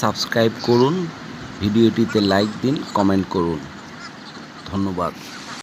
Subscribe করুন ভিডিওটিতে like দিন কমেন্ট করুন। ধন্যবাদ।